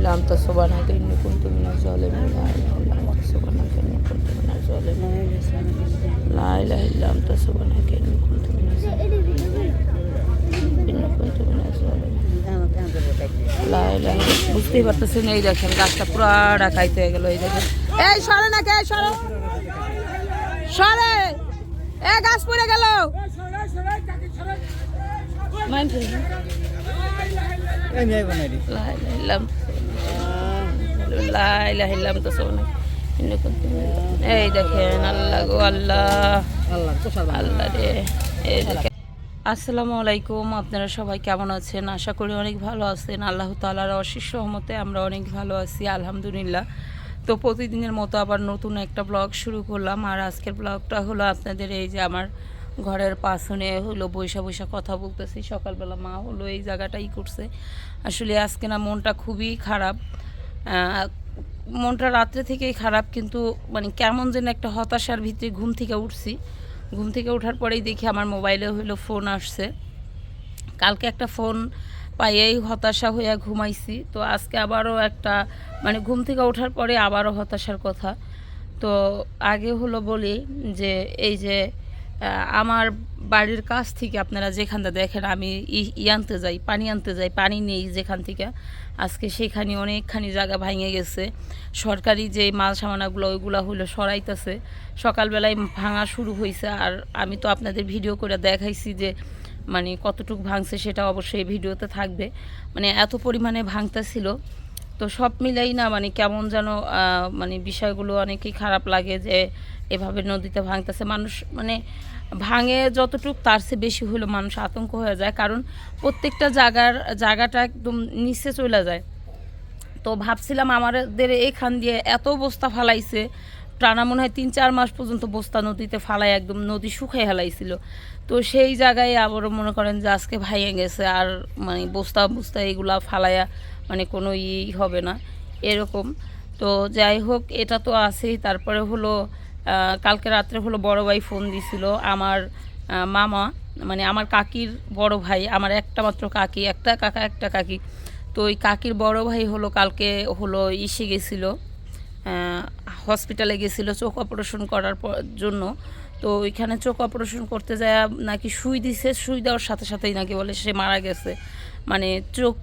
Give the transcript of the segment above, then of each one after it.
إلا أنت سبحانك إني كنت من الظالمين لا إله إلا أنت سبحانك إني كنت من الظالمين لا إله إلا أنت سبحانك إني كنت من الظالمين إني كنت من الظالمين লা ইলাহা ইল্লাল্লাহ। বুঝতেই পারতেছেন এই দেখেন গাছটা পুরো ডাকাইতে হয়ে গেল এই দেখেন এই সরে না কে সরে সরে এ গাছ পড়ে গেল মাইন ফেলবে। লা ইলাহা ইল্লাল্লাহ। লা ইলাহা ইল্লাল্লাহ তো সোনা। এই দেখেন আল্লাহ গো আল্লাহ। আল্লাহ রে এই দেখেন। আসসালামু আলাইকুম আপনারা সবাই কেমন আছেন? আশা করি অনেক ভালো আছেন। আল্লাহ তালার অশেষ সহমতে আমরা অনেক ভালো আছি আলহামদুলিল্লাহ। তো প্রতিদিনের মতো আবার নতুন একটা ব্লগ শুরু করলাম। আর আজকের ব্লগটা হলো আপনাদের এই যে আমার ঘরের পাশনে হলো বৈশা বৈশা কথা বলতেছি। সকালবেলা মা হলো এই জায়গাটাই করছে। আসলে আজকে না মনটা খুবই খারাপ। মনটা রাত্রে থেকেই খারাপ, কিন্তু মানে কেমন যেন একটা হতাশার ভিতরে ঘুম থেকে উঠছি। ঘুম থেকে ওঠার পরেই দেখি আমার মোবাইলে হলো ফোন আসছে। কালকে একটা ফোন পাইয়েই হতাশা হইয়া ঘুমাইছি। তো আজকে আবারও একটা মানে ঘুম থেকে ওঠার পরে আবারও হতাশার কথা। তো আগে হলো বলি যে, এই যে আমার বাড়ির কাছ থেকে আপনারা যেখানটা দেখেন, আমি ই- আনতে যাই, পানি আনতে যাই, পানি নেই যেখান থেকে। আজকে সেখানে অনেকখানি জায়গা ভাঙে গেছে। সরকারি যে মাল সামানাগুলো, ওইগুলো হলো সরাইতেছে। সকালবেলায় ভাঙা শুরু হয়েছে আর আমি তো আপনাদের ভিডিও করে দেখাইছি যে মানে কতটুকু ভাঙছে সেটা অবশ্যই ভিডিওতে থাকবে। মানে এত পরিমাণে ভাঙতেছিল। তো সব মিলাই না মানে কেমন যেন মানে বিষয়গুলো অনেকেই খারাপ লাগে যে এভাবে নদীতে ভাঙতেছে। মানুষ মানে ভাঙে যতটুক, তার চেয়ে বেশি হলো মানুষ আতঙ্ক হয়ে যায়। কারণ প্রত্যেকটা জায়গার জায়গাটা একদম নিচে চলে যায়। তো ভাবছিলাম আমাদের এখান দিয়ে এত বস্তা ফালাইছে, টানা মনে হয় তিন চার মাস পর্যন্ত বস্তা নদীতে ফালাই একদম নদী শুকিয়ে হেলাইছিল তো সেই জায়গায় আবারও মনে করেন যে আজকে ভাইয়ে গেছে আর মানে বস্তা বস্তা এগুলা ফালাইয়া মানে কোনো ইয়েই হবে না, এরকম। তো যাই হোক, এটা তো আছেই। তারপরে হলো কালকে রাত্রে হলো বড় ভাই ফোন দিছিল, আমার মামা মানে আমার কাকির বড় ভাই, আমার একটা মাত্র কাকি, একটা কাকা, একটা কাকি। তো ওই কাকির বড় ভাই হলো কালকে হলো ইসে গেছিল হসপিটালে গেছিল চোখ অপারেশন করার জন্য। তো ওইখানে চোখ অপারেশন করতে যায়, নাকি সুই দিছে, সুই দেওয়ার সাথে সাথেই নাকি বলে সে মারা গেছে। মানে চোখ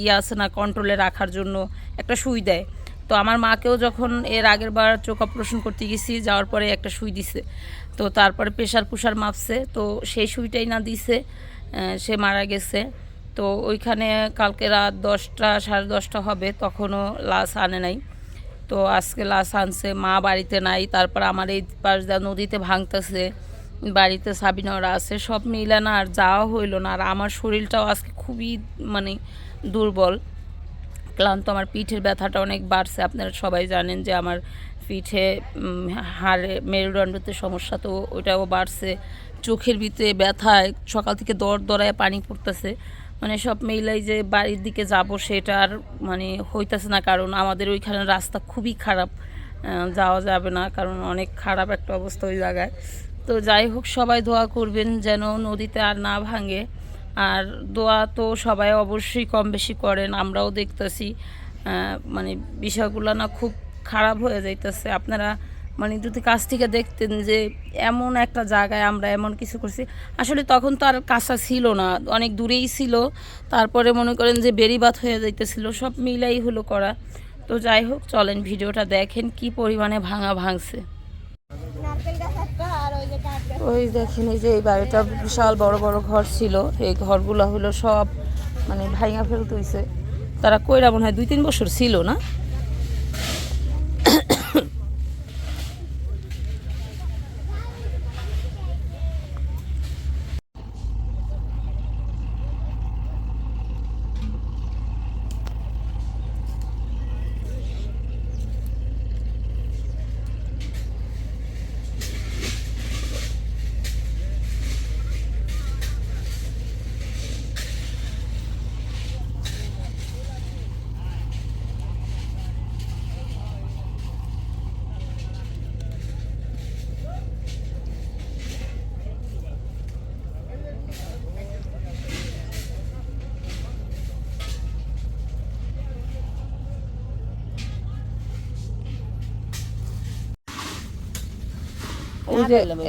ইয়ে আছে না কন্ট্রোলে রাখার জন্য একটা সুই দেয়। তো আমার মাকেও যখন এর আগের বার চোখ অপারেশন করতে গেছি, যাওয়ার পরে একটা সুই দিছে। তো তারপরে প্রেশার পুষার মাপছে, তো সেই সুইটাই না দিছে সে মারা গেছে। তো ওইখানে কালকে রাত দশটা, সাড়ে দশটা হবে, তখনও লাশ আনে নাই। তো আজকে লাশ আনছে, মা বাড়িতে নাই, তারপর আমার এই পাশ দা নদীতে ভাঙতেছে, বাড়িতে সাবিনরা আছে, সব মিলে না আর যাওয়া হইল না। আর আমার শরীরটাও আজকে খুবই মানে দুর্বল। ক্লান্ত, আমার পিঠের ব্যথাটা অনেক বাড়ছে। আপনারা সবাই জানেন যে আমার পিঠে হাড়ে মেরুদণ্ডতে সমস্যা, তো ওইটাও বাড়ছে। চোখের ভিতরে ব্যথায়, সকাল থেকে দর দরায় পানি পড়তেছে। মানে সব মিলাই যে বাড়ির দিকে যাব সেটা আর মানে হইতেছে না, কারণ আমাদের ওইখানে রাস্তা খুবই খারাপ। যাওয়া যাবে না, কারণ অনেক খারাপ একটা অবস্থা ওই জায়গায়। তো যাই হোক, সবাই দোয়া করবেন যেন নদীতে আর না ভাঙে। আর দোয়া তো সবাই অবশ্যই কম বেশি করেন, আমরাও দেখতেছি মানে বিষয়গুলো না খুব খারাপ হয়ে যাইতেছে। আপনারা মানে যদি কাছ থেকে দেখতেন যে এমন একটা জায়গায় আমরা এমন কিছু করছি, আসলে তখন তো আর কাঁচা ছিল না, অনেক দূরেই ছিল। তারপরে মনে করেন যে বেরিবাদ হয়ে যাইতেছিল, সব মিলাই হলো করা। তো যাই হোক, চলেন ভিডিওটা দেখেন কি পরিমাণে ভাঙা ভাঙছে। ওই দেখেন, এই যে এই বাড়িটা বিশাল বড় বড় ঘর ছিল। এই ঘরগুলো হলো সব মানে ভাঙা ফেলতে হয়েছে তারা কইরা মনে হয় দুই তিন বছর ছিল না।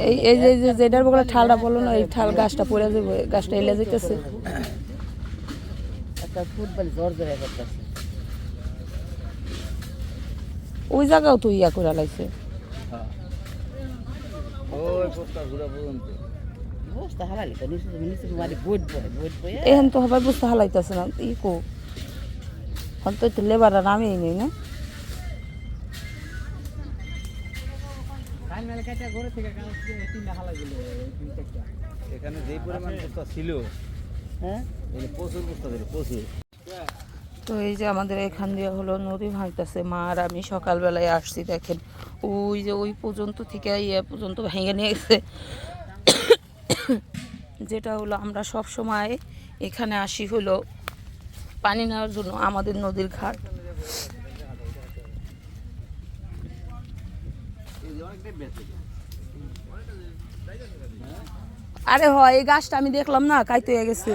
এই যে এই যে- যেটার বলে ঠালটা না এই ঠাল গাছটা পড়ে যাবে গাছটা এলে যেতেছে। ওই জায়গাও তো ইয়া করে তো বোট বয়ে এখন তো সবাই বুঝতে হালাইতেছে না ই কো। হয়তো লেবাররা নামেই নেই না? এখানে যেই পরিমাণ পোস্তা ছিল হ্যাঁ? প্রচুর পোস্তা ছিল প্রচুর। তো এই যে আমাদের এখান দিয়ে হলো নদী ভাঙতেছে মা আর আমি সকালবেলায় আসছি দেখেন। ওই যে ওই পর্যন্ত থেকে ইয়ে পর্যন্ত ভেঙে নিয়ে গেছে। যেটা হলো আমরা সব সময় এখানে আসি হলো পানি নেওয়ার জন্য আমাদের নদীর ঘাট। আরে হয় এই গাছটা আমি দেখলাম না কাইতে হয়ে গেছে।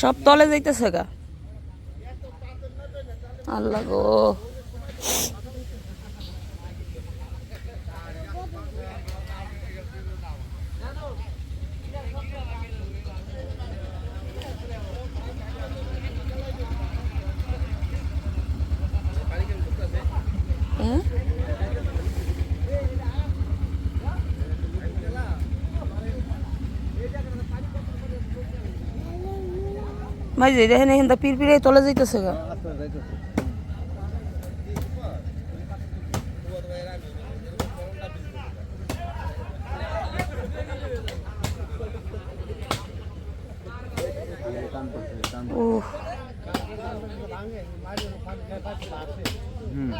সব তলে যাইতেছে গা আল্লাহ গো হ্যাঁ? যে দেখেন এখান পিড়ে তলে যাইতেছে গা আস্তে আস্তে যাইতেছে। টান পড়ছে, টান ও হুম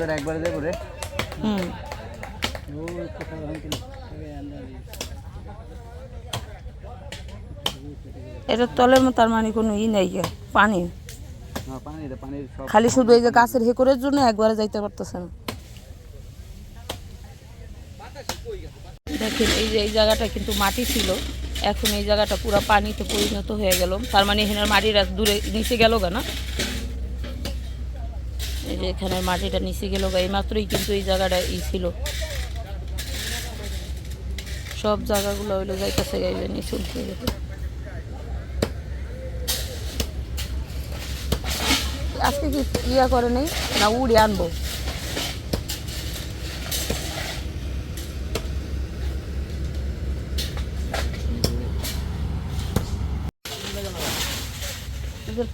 পুরো একবারে যাব রে। হুম। এটা তলের মতো তার মানে কোনো ই নাই পানি। খালি শুধু এই যে গাছের হেকরের জন্য একবারে যাইতে পারতেছে না। দেখেন এই যে এই জায়গাটা কিন্তু মাটি ছিল। এখন এই জায়গাটা পুরো পানিতে পরিণত হয়ে গেল। তার মানে এখানের মাটিটা দূরে নিচে গেল গা না? এই যে এখানের মাটিটা নিচে গেল গা এই মাত্রই কিন্তু এই জায়গাটা ই ছিল। সব জায়গাগুলো হইল যাইতেছে গাইবে নিচু আজকে কি ইয়া করে নেই? না, উড়ে আনব।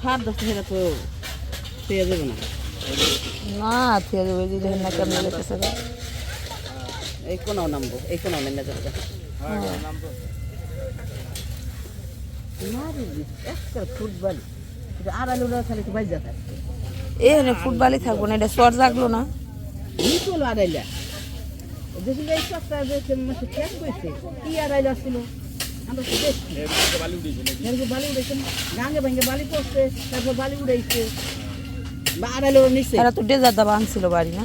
ফার দশটা সেটা তো পেয়ে যাবে না। না থেকে দেবে যে দেখেন না কেমন যেতেছে। এই কোনাও নামবো এই কোনাও নেমে যাবে ফুটবল। খালি তো এখানে ফুটবলই থাকব না এটা চর জাগলো না। নিচে হলো আড়াইলা দেখি এই সপ্তাহে যে মাসে ঠেক কি আড়াইলা ছিল আমরা তো দেখছি। এরকম বালি উড়েছে গাঙ্গে ভাঙ্গে বালি পড়ছে তারপর বালি উড়াইছে। বা আড়াইলো নিচে এরা তো ডেজার দাবা আনছিল বাড়ি না?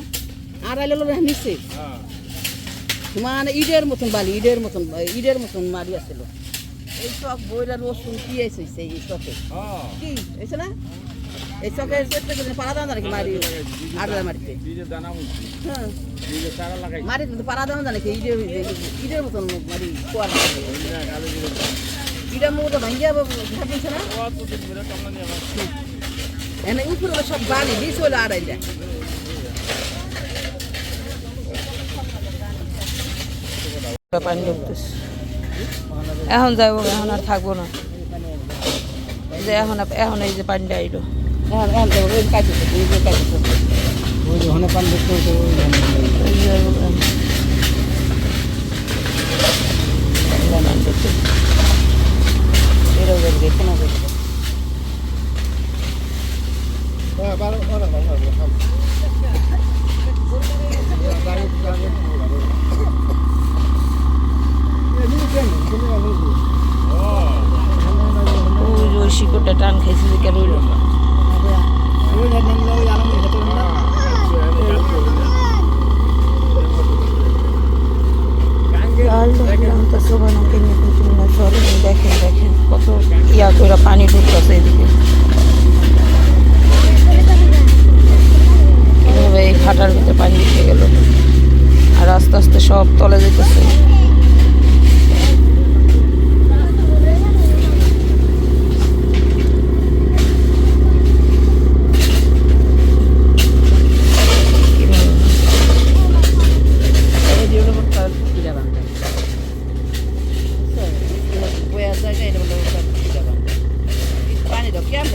আড়াইলো নিচে মানে ইটের মতন বালি ইটের মতন ইটের মতন মারি আসছিল এই সব বইরা রসুন কি এসেছে এই চকে। কি? এসে না? এই চকে চেষ্টা করে পাড়া দাম নাকি মারি আড়াই মারিতে হ্যাঁ। মারি কিন্তু পাড়া দাম নাকি? ইটের ইটের মতন মারি কোয়ার ইটের মতো ভাঙ্গিয়া ভাবিছে না? এনে উপরে সব বালি নিচে হলো আড়াইটা পানি ঢুকতেছে। এখন যাব এখন আর থাকব না। যে এখন এখন এই যে পানিটা আইলো এখন এখন তো ওই কাটিছে এই যে কাটিছে ওই যে ওখানে পানি ঢুকতে হতো ওই ধানে। এই যে যাইবো এখন। এখন আর ঢুকতেছে। এরও যাবে কোনো যাবে ওই যে ওই শিকড়টা তো শোভানাকে নিয়ে দেখেন দেখেন কত ইয়া করে পানি ঢুকতেছে এদিকে। এই খাটার ভিতরে পানি ঢুকে গেল। আর আস্তে আস্তে সব তলে যেতেছে কীভাবে এই যে হলো একটা কিরা বান্ধা বয়া জায়গা এটা হলো একটা কিরা বান্ধা পানি দাও কেমন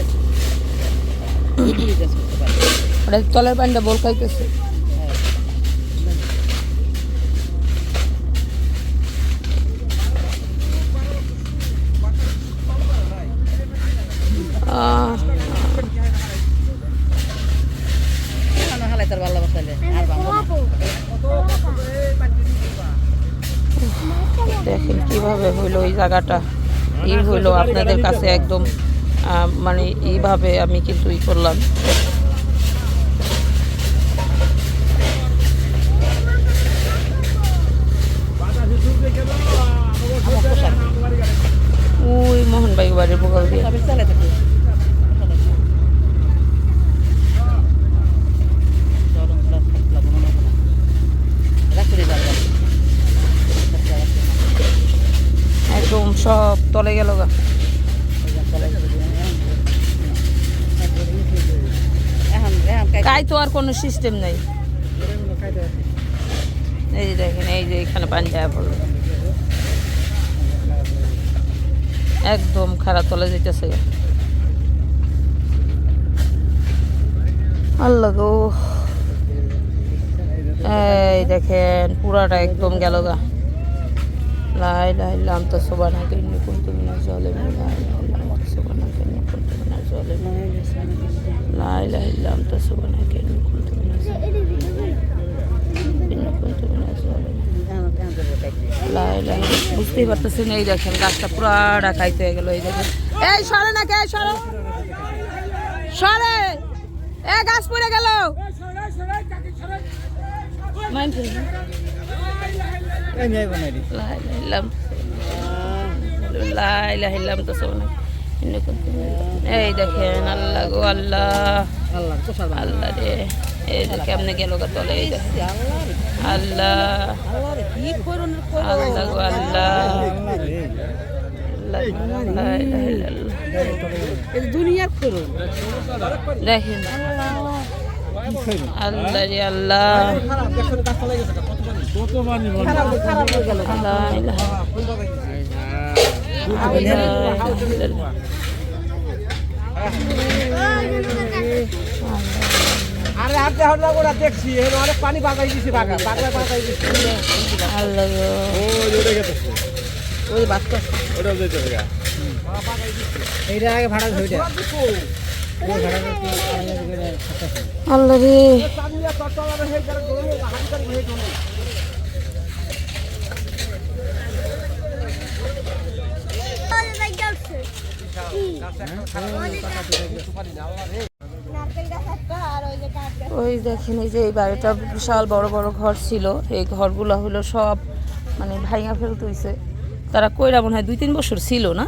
বুঝতেছ পানি ওটা তলের পানিটা বল খাইতেছে হ্যাঁ আহ, কেন হালাই তার ভালো বসালে আর ভাঙবো না দেখেন কীভাবে হইল এই জায়গাটা। ই হইল আপনাদের কাছে একদম মানে এইভাবে আমি কিন্তু ই করলাম ওই মোহনবাই বাড়ির বগল দিয়ে সবাই চালাই থাকবে চরম প্লাস থাকলা কোনো না কোনো রাখতে যাবে একদম সব তলে গেল গা। কাই কাই তো আর কোনো সিস্টেম নেই। এই যে দেখেন এই যে এখানে পানি পড়ল। একদম খারাপ তলে যেতেছে। আল্লাহ গো। এই দেখেন পুরাটা একদম গেল গা। লাম তো সোবানা কেন কুন্তু মিনা জলে মিনা লাম তো সোবানা কেন কুন্তু মিনা জলে লাই লাই লাম তো সোবানা কেন কুন্তু মিনা জলে কেন কুন্তু মিনা জলে লাই লাই বুঝতেই পারতেছেন এই দেখেন গাছটা পুরা ডাকাইতে হয়ে গেল এই দেখেন। এই সরে না কে সরো। সরে। এ গাছ পড়ে গেল। মাইন ফেলবে। এই দেখেন আল্লাহ গো আল্লাহ আল্লাহ রে এই দেখে আপনি গেল তলে এই দেখেন আল্লাহ আল্লাহ গো আল্লাহ দেখেন আল্লাহ রে আল্লাহ আরে আপনি হল্লা করে দেখছি। এর অনেক পানি বাগাই দিছি বাগা বাগা বাগাই দিছি। আল্লাহ গো ওই বাচ্চা। এইটা আগে ভাড়া ধরে আল্লাহ রে। ওই দেখেন এই যে এই বাড়িটা বিশাল বড় বড় ঘর ছিল। এই ঘরগুলো হলো সব মানে ভাইয়া ফেলতে হইছে। তারা কইরা মনে হয় দুই তিন বছর ছিল না?